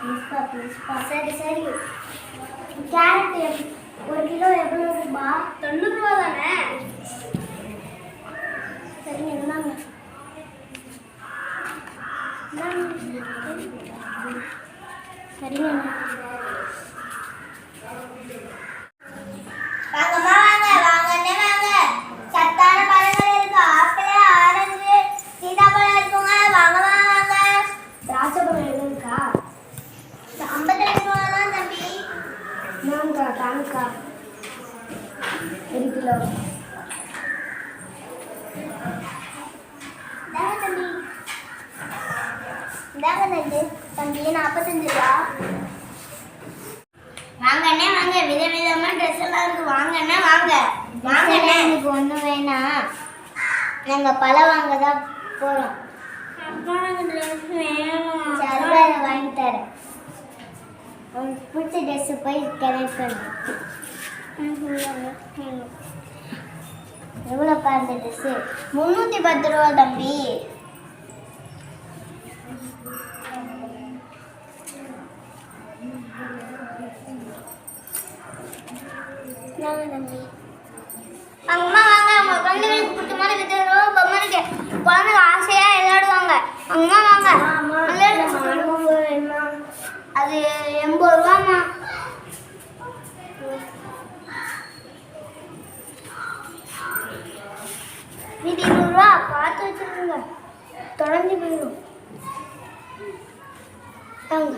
ப்ளீஸ்ப்பா சரி சரி. கேரட் ஒரு கிலோ எவ்வளோ ரூபா? தொண்ணூறுரூவா தானே? சரி இந்தாங்க. சரிங்க வாங்கம்மா வாங்க வாங்கண்ணே வாங்க சத்தான பழங்கள் இருக்கு ஆப்பிள் ஆரஞ்சு சீதாப்பழம் இருக்குங்க வாங்கம்மா வாங்க திராட்சை பழம் எதுவும் இருக்கா ஐம்பத்தி ரெண்டு ரூபா தான் தம்பி நான்கா தாங்கக்கா ஒரு கிலோ. தம்பி. நாற்பத்தஞ்சு ரூபா. வாங்கண்ணே வாங்க. விதவிதமா ட்ரெஸ் எல்லாம் இருக்கு. வாங்கண்ணே வாங்க. வாங்கண்ணே எனக்கு ஒன்று வேணாம். நாங்கள் பழம் வாங்க தான் போகிறோம் சரி அதை வாங்கி தரேன் உனக்கு பிடிச்ச ட்ரெஸ்ஸு போய் கனெக்ட் பண்ணு எவ்வளோப்பா அந்த ட்ரெஸ்ஸு முந்நூற்றி பத்து ரூபா தம்பி. தம்பி. அம்மா வாங்க உங்க குழந்தைகளுக்கு பிடிச்சமான விதவிதமா பொம்மை குழந்தைங்க ஆசையாக விளையாடுவாங்க. அம்மா வாங்க விளையாடு. அது எண்பது ரூபாமா மீதி இருபது பார்த்து வச்சுருங்க தொலைஞ்சு போயிடும். தாங்க